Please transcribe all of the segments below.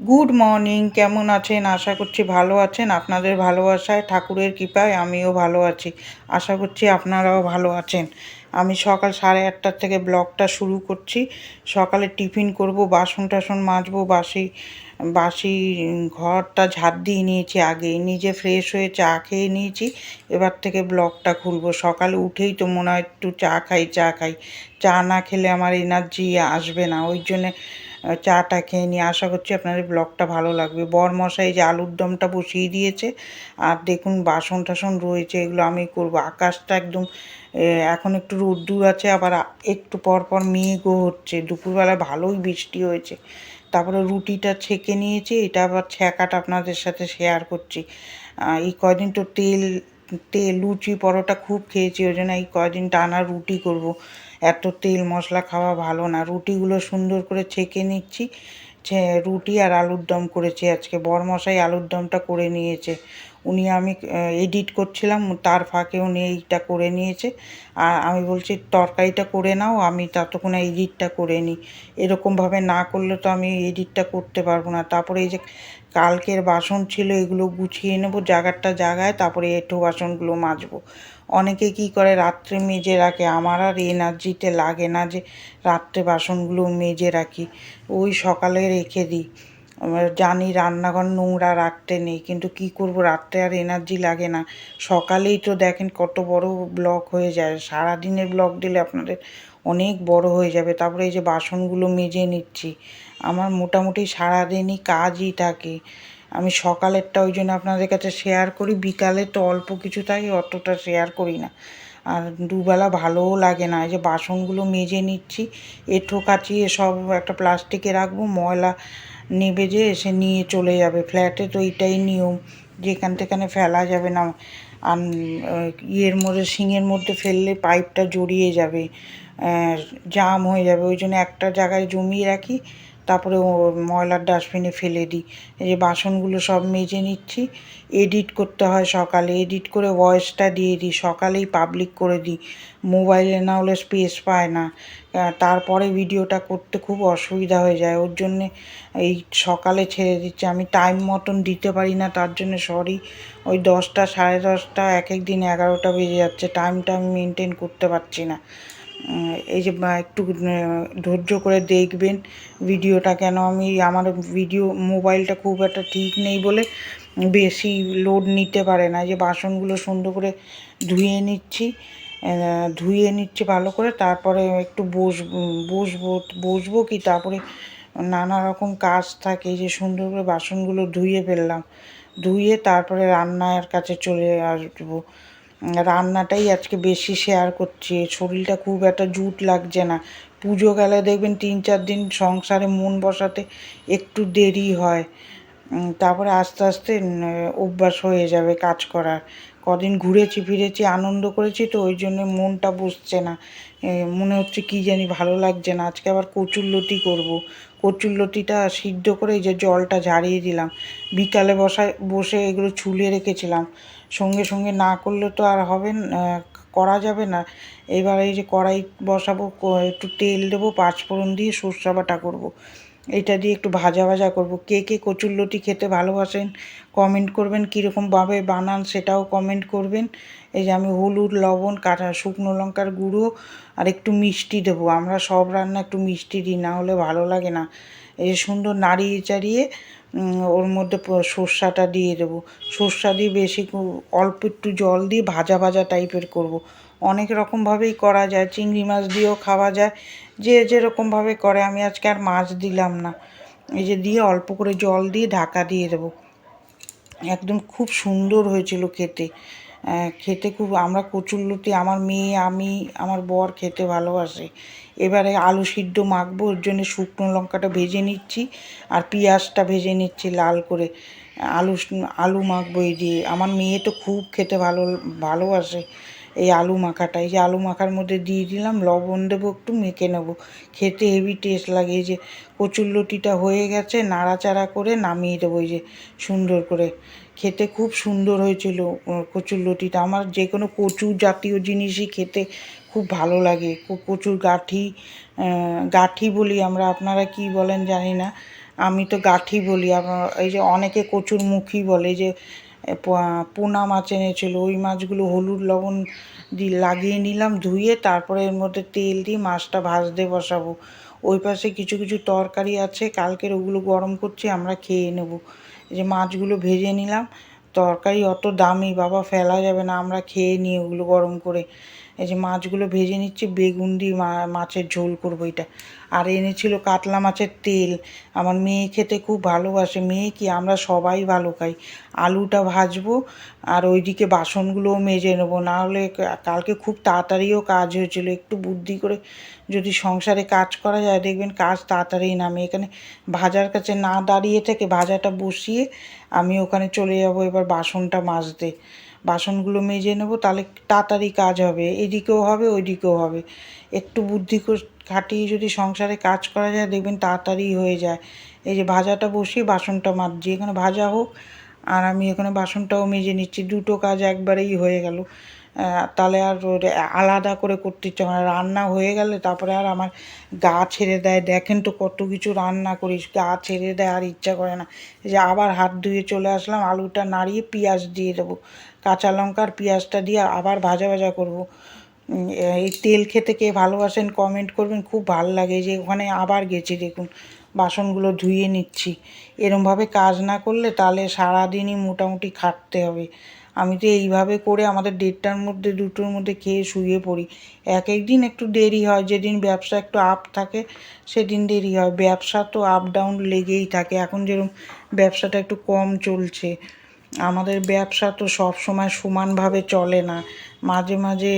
Good morning কেমন আছেন? আশা করছি ভালো আছেন। আপনাদের ভালোবাসায়, ঠাকুরের কৃপায় আমিও ভালো আছি। আশা করছি আপনারাও ভালো আছেন। আমি সকাল সাড়ে আটটার থেকে ব্লগটা শুরু করছি। সকালে টিফিন করব, বাসন টাসন মাজবো, বাসি বাসি ঘরটা ঝাড় দিয়ে নিয়েছি আগে। নিজে ফ্রেশ হয়ে চা খেয়ে নিয়েছি। এবার থেকে ব্লগটা খুলবো। সকালে উঠেই তো মনে হয় একটু চা খাই চা খাই। চা না খেলে আমার এনার্জি আসবে না। ওই জন্যে চাটা খেয়ে নিয়ে আশা করছি আপনাদের ব্লগটা ভালো লাগবে। বর মশাই যে আলুর দমটা বসিয়ে দিয়েছে, আর দেখুন বাসন টাসন রয়েছে, এগুলো আমি করব। আকাশটা একদম এখন একটু রোদ্দুর আছে, আবার একটু পর পর মেঘও হচ্ছে। দুপুরবেলা ভালোই বৃষ্টি হয়েছে। তারপরে রুটিটা ছেঁকে নিয়েছি, এটা আবার ছ্যাঁকাটা আপনাদের সাথে শেয়ার করছি। এই কয়দিন তো তেল তেল, লুচি, পরোটা খুব খেয়েছি, ওই জন্য এই কয়দিন টানা রুটি করব। এত তেল মশলা খাওয়া ভালো না। রুটিগুলো সুন্দর করে ছেঁকে নিচ্ছি। রুটি আর আলুর দম করেছি আজকে। বরমশাই আলুর দমটা করে নিয়েছে। উনি আমি এডিট করছিলাম, তার ফাঁকে উনি এইটা করে নিয়েছে। আর আমি বলছি, তরকারিটা করে নাও, আমি ততক্ষণে এডিটটা করে নিই। এরকমভাবে না করলে তো আমি এডিটটা করতে পারব না। তারপরে এই যে কালকের বাসন ছিল, এগুলো গুছিয়ে নেব, জাগারটা জায়গায় তারপরে এঁঠো বাসনগুলো মাজবো। অনেকে কি করে, রাত্রে মেজে রাখে, আমার আর এনার্জিতে লাগে না যে রাত্রে বাসনগুলো মেজে রাখি। ওই সকালে রেখে দিই। জানি রান্নাঘর নোংরা রাখতে নেই, কিন্তু কি করব, রাত্রে আর এনার্জি লাগে না। সকালেই তো দেখেন কত বড় ব্লক হয়ে যায়। সারাদিনের ব্লক দিলে আপনাদের অনেক বড় হয়ে যাবে। তারপরে এই যে বাসনগুলো মেজে নিচ্ছি। আমার মোটামুটি সারাদিনই কাজই থাকে। আমি সকালেরটা ওই জন্য আপনাদের কাছে শেয়ার করি। বিকালে তো অল্প কিছু থাকে অতটা শেয়ার করি না। আর দুবেলা ভালোও লাগে না। এই যে বাসনগুলো মেজে নিচ্ছি। এঁঠো কাচিয়ে সব একটা প্লাস্টিকে রাখব। ময়লা নেবে যে এসে নিয়ে চলে যাবে। ফ্ল্যাটে তো এইটাই নিয়ম। যেখান থেখানে ফেলা যাবে না। আর ইয়ের মধ্যে, শিঙের মধ্যে ফেললে পাইপটা জড়িয়ে যাবে। জাম হয়ে যাবে, ওই জন্য একটা জায়গায় জমিয়ে রাখি, তারপরে ময়লার ডাস্টবিনে ফেলে দিই। এই যে বাসনগুলো সব মেজে নিচ্ছি, এডিট করতে হয় সকালে, এডিট করে ভয়েসটা দিয়ে দিই, সকালেই পাবলিক করে দিই। মোবাইলে না হলে স্পেস পায় না। তারপরে ভিডিওটা করতে খুব অসুবিধা হয়ে যায়, ওর জন্যে এই সকালে ছেড়ে দিচ্ছি। আমি টাইম মতন দিতে পারি না, তার জন্য সরি ওই দশটা সাড়ে দশটা এক এক দিন এগারোটা বেজে যাচ্ছে টাইমটা আমি মেনটেন করতে পারছি না। এই যে একটু ধৈর্য করে দেখবেন ভিডিওটা কেন আমি, আমার ভিডিও, মোবাইলটা খুব একটা ঠিক নেই বলে বেশি লোড নিতে পারে না। যে বাসনগুলো সুন্দর করে ধুয়ে নিচ্ছি ধুয়ে নিচ্ছি ভালো করে, তারপরে একটু বস, বসবো বসবো কি, তারপরে নানা রকম কাজ থাকে যে সুন্দর করে বাসনগুলো ধুয়ে ফেললাম, ধুয়ে তারপরে রান্নার কাছে চলে আসব। রান্নাটাই আজকে বেশি শেয়ার করছি। শরীরটা খুব একটা জুট লাগছে না। পুজো গেলে দেখবেন তিন চার দিন সংসারে মন বসাতে একটু দেরি হয়। তারপরে আস্তে আস্তে অভ্যাস হয়ে যাবে কাজ করার। কদিন ঘুরেছি ফিরেছি, আনন্দ করেছি তো ওই জন্য মনটা বসছে না। মনে হচ্ছে কি জানি ভালো লাগছে না। আজকে আবার কচুর লতি করব। কচুর লতিটা সিদ্ধ করে এই যে জলটা ঝাড়িয়ে দিলাম। বিকালে বসায়, বসে এগুলো ছুলে রেখেছিলাম। সঙ্গে সঙ্গে না করলে তো আর হবে করা যাবে না। এবার এই যে কড়াই বসাবো একটু তেল দেবো, পাঁচফোড়ন দিয়ে সর্ষা বাটা করব। এটা দিয়ে একটু ভাজা ভাজা করব। কে কে কচুরলতি খেতে ভালোবাসেন কমেন্ট করবেন কীরকমভাবে বানান সেটাও কমেন্ট করবেন। এই যে আমি হলুদ, লবণ কাটা শুকনো লঙ্কার গুঁড়ো আর একটু মিষ্টি দেবো। আমরা সব রান্না একটু মিষ্টি দিই, না হলে ভালো লাগে না। এই সুন্দর নাড়িয়ে চাড়িয়ে ওর মধ্যে সর্ষাটা দিয়ে দেবো। সর্ষা দিয়ে বেশি অল্প একটু জল দিয়ে ভাজা ভাজা টাইপের করব। অনেক রকমভাবেই করা যায়, চিংড়ি মাছ দিয়েও খাওয়া যায়। যে যেরকমভাবে করে, আমি আজকে আর মাছ দিলাম না। এই যে দিয়ে অল্প করে জল দিয়ে ঢাকা দিয়ে দেবো। একদম খুব সুন্দর হয়েছিল খেতে। খেতে খুব, আমরা কচুরলতি, আমার মেয়ে, আমি, আমার বর খেতে ভালোবাসে। এবারে আলু সিদ্ধ মাখবো, ওর জন্য শুকনো লঙ্কাটা ভেজে নিচ্ছি, আর পেঁয়াজটা ভেজে নিচ্ছি লাল করে। আলু আলু মাখবো এই দিয়ে। আমার মেয়ে তো খুব খেতে ভালো, ভালোবাসে এই আলু মাখাটা। এই যে আলু মাখার মধ্যে দিয়ে দিলাম, লবণ দেবো একটু, মেখে নেব। খেতে হেভি টেস্ট লাগে, এই যে কচুর লতিটা হয়ে গেছে, নাড়াচাড়া করে নামিয়ে দেবো, এই যে সুন্দর করে। খেতে খুব সুন্দর হয়েছিল কচুর লতিটা। আমার যে কোনো কচু জাতীয় জিনিসই খেতে খুব ভালো লাগে। কচুর গাঠি গাঠি বলি আমরা। আপনারা কি বলেন জানি না। আমি তো গাঠি বলি। আবার এই যে অনেকে কচুর মুখী বলে যে পোনা মাছ এনেছিল। ওই মাছগুলো হলুদ লবণ দিয়ে লাগিয়ে নিলাম, ধুয়ে তারপরে এর মধ্যে তেল দিয়ে মাছটা ভাজতে বসাবো। ওই পাশে কিছু কিছু তরকারি আছে। কালকের ওগুলো গরম করছি, আমরা খেয়ে নেব। যে মাছগুলো ভেজে নিলাম। তরকারি অত দামি, বাবা ফেলা যাবে না, আমরা খেয়ে নিই ওগুলো গরম করে। এই যে মাছগুলো ভেজে নিচ্ছি, বেগুন দিয়ে মাছের ঝোল করব এটা। আর এনেছিল কাতলা মাছের তেল। আমার মেয়ে খেতে খুব ভালোবাসে। মেয়ে কি, আমরা সবাই ভালো খাই। আলুটা ভাজবো আর ওইদিকে বাসনগুলোও মেজে নেব। না হলে কালকে খুব তাড়াতাড়িও কাজ হয়েছিল। একটু বুদ্ধি করে যদি সংসারে কাজ করা যায়, দেখবেন কাজ তাড়াতাড়ি নামে। এখানে ভাজার কাছে না দাঁড়িয়ে থেকে ভাজাটা বসিয়ে আমি ওখানে চলে যাব এবার বাসনটা মাজতে। বাসনগুলো মেজে নেব, তাহলে তাড়াতাড়ি কাজ হবে। এদিকেও হবে, ওইদিকেও হবে। একটু বুদ্ধি করে খাটিয়ে যদি সংসারে কাজ করা যায়, দেখবেন তাড়াতাড়ি হয়ে যায়। এই যে ভাজাটা বসিয়ে বাসনটা মাজছি এখানে ভাজা হোক, আর আমি এখানে বাসনটাও মেজে নিচ্ছি। দুটো কাজ একবারেই হয়ে গেল। তাহলে আর আলাদা করে করতে ইচ্ছে হয় না। রান্না হয়ে গেলে তারপরে আর আমার গা ছেড়ে দেয়। দেখেন তো কত কিছু রান্না করিস, গা ছেড়ে দেয় আর ইচ্ছা করে না। যে আবার হাত ধুয়ে চলে আসলাম, আলুটা নাড়িয়ে পেঁয়াজ দিয়ে দেবো। কাঁচা লঙ্কার পেঁয়াজটা দিয়ে আবার ভাজা ভাজা করব। এই তেল খেতে কে ভালোবাসেন কমেন্ট করবেন, খুব ভালো লাগে। যে ওখানে আবার গেছি, দেখুন, বাসনগুলো ধুয়ে নিচ্ছি। এরমভাবে কাজ না করলে তাহলে সারাদিনই মোটামুটি খাটতে হবে। আমি তো এইভাবে করে আমাদের দেড়টার মধ্যে, দুটোর মধ্যে খেয়ে শুয়ে পড়ি। এক এক দিন একটু দেরি হয়, যেদিন ব্যবসা একটু আপ থাকে, সেদিন দেরি হয়। ব্যবসা তো আপ ডাউন লেগেই থাকে। এখন যেরকম ব্যবসাটা একটু কম চলছে, আমাদের ব্যবসা তো সব সময় সমানভাবে চলে না। মাঝে মাঝে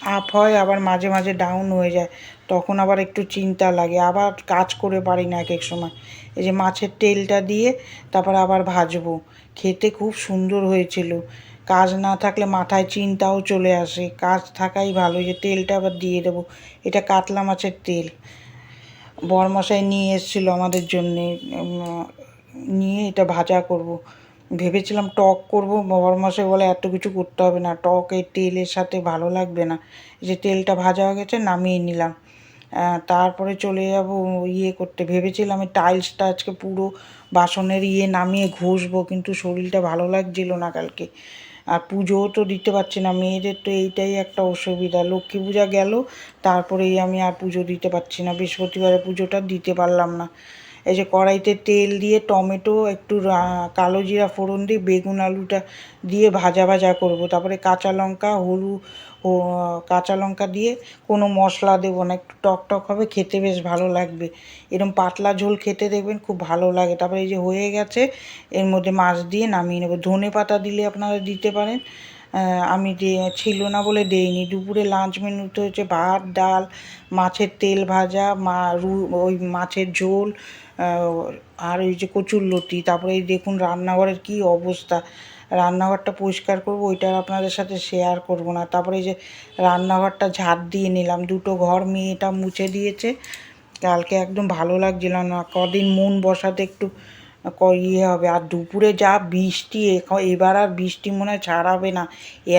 আপ হয়, আবার মাঝে মাঝে ডাউন হয়ে যায়। তখন আবার একটু চিন্তা লাগে, আবার কাজ করে পারি না এক এক সময়। এই যে মাছের তেলটা দিয়ে তারপর আবার ভাজবো। খেতে খুব সুন্দর হয়েছিল। কাজ না থাকলে মাথায় চিন্তাও চলে আসে। কাজ থাকাই ভালো যে তেলটা আবার দিয়ে দেবো। এটা কাতলা মাছের তেল। বরমশাই নিয়ে এসেছিল আমাদের জন্যে নিয়ে এটা ভাজা করব। ভেবেছিলাম টক করব বরমশাই বলে এত কিছু করতে হবে না, টক এই তেলের সাথে ভালো লাগবে না। যে তেলটা ভাজা হয়ে গেছে, নামিয়ে নিলাম। তারপরে চলে যাব ইয়ে করতে। ভেবেছিলাম এই টাইলসটা আজকে পুরো বাসনের ইয়ে নামিয়ে ঘষবো, কিন্তু শরীরটা ভালো লাগছিল না কালকে। আর পুজোও তো দিতে পারছি না, মেয়েদের তো এইটাই একটা অসুবিধা। লক্ষ্মী পূজা গেল, তারপরেই আমি আর পুজো দিতে পারছি না, বৃহস্পতিবারে পুজোটা দিতে পারলাম না। এই যে কড়াইতে তেল দিয়ে টমেটো, একটু কালো জিরা ফোড়ন দিয়ে, বেগুন আলুটা দিয়ে ভাজা ভাজা করব। তারপরে কাঁচা লঙ্কা হলুদ ও, কাঁচা লঙ্কা দিয়ে কোনো মশলা দেবো না, একটু টক টক হবে, খেতে বেশ ভালো লাগবে। এরকম পাতলা ঝোল খেতে দেখবেন খুব ভালো লাগে। তারপরে এই যে হয়ে গেছে, এর মধ্যে মাছ দিয়ে নামিয়ে নেব। ধনে পাতা দিলে আপনারা দিতে পারেন আমি দিয়ে ছিল না বলে দেইনি। দুপুরে লাঞ্চ মেনুতে হচ্ছে ভাত, ডাল, মাছের তেল ভাজা, মা, রু, ওই মাছের ঝোল আর ওই যে কচুর লতি। তারপরে এই দেখুন রান্নাঘরের কি অবস্থা। রান্নাঘরটা পরিষ্কার করব, ওইটা আপনাদের সাথে শেয়ার করব না। তারপরে এই যে রান্নাঘরটা ঝাড় দিয়ে নিলাম। দুটো ঘর মেয়েটা মুছে দিয়েছে। কালকে একদম ভালো লাগছিল না। কদিন মন বসাতে একটু ইয়ে হবে। আর দুপুরে যা বৃষ্টি এবার আর বৃষ্টি মনে হয় ছাড়াবে না।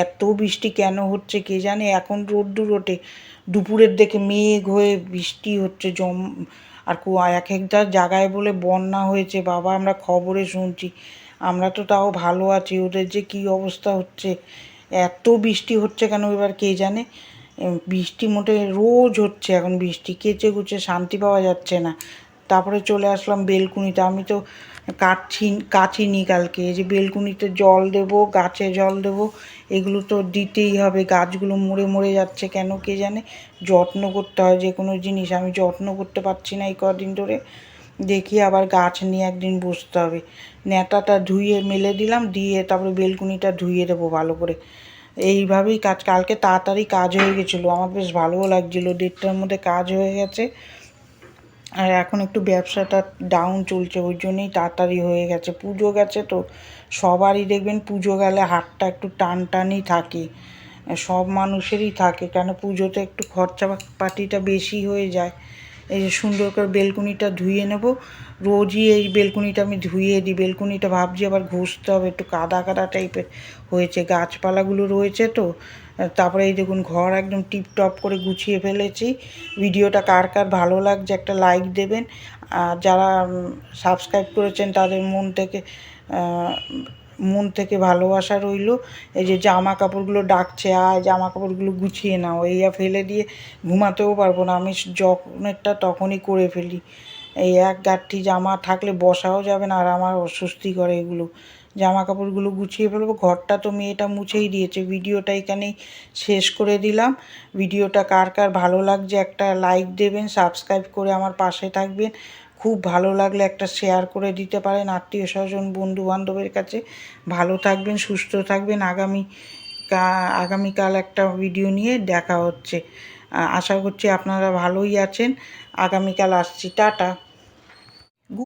এত বৃষ্টি কেন হচ্ছে কে জানে? এখন রোদ্দুর ওঠে। দুপুরের দিকে মেঘ হয়ে বৃষ্টি হচ্ছে, জম, আর এক একটা জায়গায় বলে বন্যা হয়েছে। বাবা, আমরা খবরে শুনছি। আমরা তো তাও ভালো আছি। ওদের যে কী অবস্থা হচ্ছে? এত বৃষ্টি হচ্ছে কেন এবার কে জানে? বৃষ্টি মোটে রোজ হচ্ছে এখন বৃষ্টি। কেচে কুচে শান্তি পাওয়া যাচ্ছে না। তারপরে চলে আসলাম বেলকুনিতে। আমি তো কাটছি কাচিনি কালকে যে বেলকুনিতে জল দেবো, গাছে জল দেবো, এগুলো তো দিতেই হবে, গাছগুলো মরে মরে যাচ্ছে কেন কে জানে? যত্ন করতে হয় যে কোনো জিনিস, আমি যত্ন করতে পারছি না এই কদিন ধরে। দেখি আবার গাছ নিয়ে একদিন বসতে হবে। ন্যাতাটা ধুয়ে মেলে দিলাম, দিয়ে তারপরে বেলকুনিটা ধুয়ে দেবো ভালো করে। এইভাবেই কাজ, কালকে তাড়াতাড়ি কাজ হয়ে গেছিল, আমার বেশ ভালোও লাগছিল, দেড়টার মধ্যে কাজ হয়ে গেছে। আর এখন একটু ব্যবসাটা ডাউন চলছে, ওই জন্যই তাড়াতাড়ি হয়ে গেছে। পুজো গেছে তো, সবারই দেখবেন পুজো গেলে হাটটা একটু টান টানই থাকে। সব মানুষেরই থাকে, কেন পুজোতে একটু খরচা পাতিটা বেশি হয়ে যায়। এই যে সুন্দর করে বেলকুনিটা ধুয়ে নেব, রোজই এই বেলকুনিটা আমি ধুয়ে দিই। বেলকুনিটা ভাবছি আবার ঘষতে হবে, একটু কাদা কাদা টাইপের হয়েছে। গাছপালাগুলো রয়েছে তো তারপরে এই দেখুন, ঘর একদম টিপটপ করে গুছিয়ে ফেলেছি। ভিডিওটা কার কার ভালো লাগছে একটা লাইক দেবেন। আর যারা সাবস্ক্রাইব করেছেন তাদের মন থেকে মন থেকে ভালোবাসা রইল। এই যে জামা কাপড়গুলো ডাকছে, আয় জামা কাপড়গুলো গুছিয়ে নাও। এইয়া ফেলে দিয়ে ঘুমাতেও পারব না। আমি যখনেরটা তখনই করে ফেলি। এই এক গাঁঠি জামা থাকলে বসাও যাবে না, আর আমার অস্বস্তি করে এগুলো। জামা কাপড়গুলো গুছিয়ে ফেলব। ঘরটা তো মেয়েটা মুছেই দিয়েছে। ভিডিওটা এখানেই শেষ করে দিলাম। ভিডিওটা কার কার ভালো লাগছে একটা লাইক দেবেন সাবস্ক্রাইব করে আমার পাশে থাকবেন। খুব ভালো লাগলে একটা শেয়ার করে দিতে পারেন আত্মীয় স্বজন বন্ধু বান্ধবের কাছে। ভালো থাকবেন, সুস্থ থাকবেন। আগামী আগামীকাল একটা ভিডিও নিয়ে দেখা হচ্ছে। আশা করছি আপনারা ভালোই আছেন। আগামীকাল আসছি। টাটা।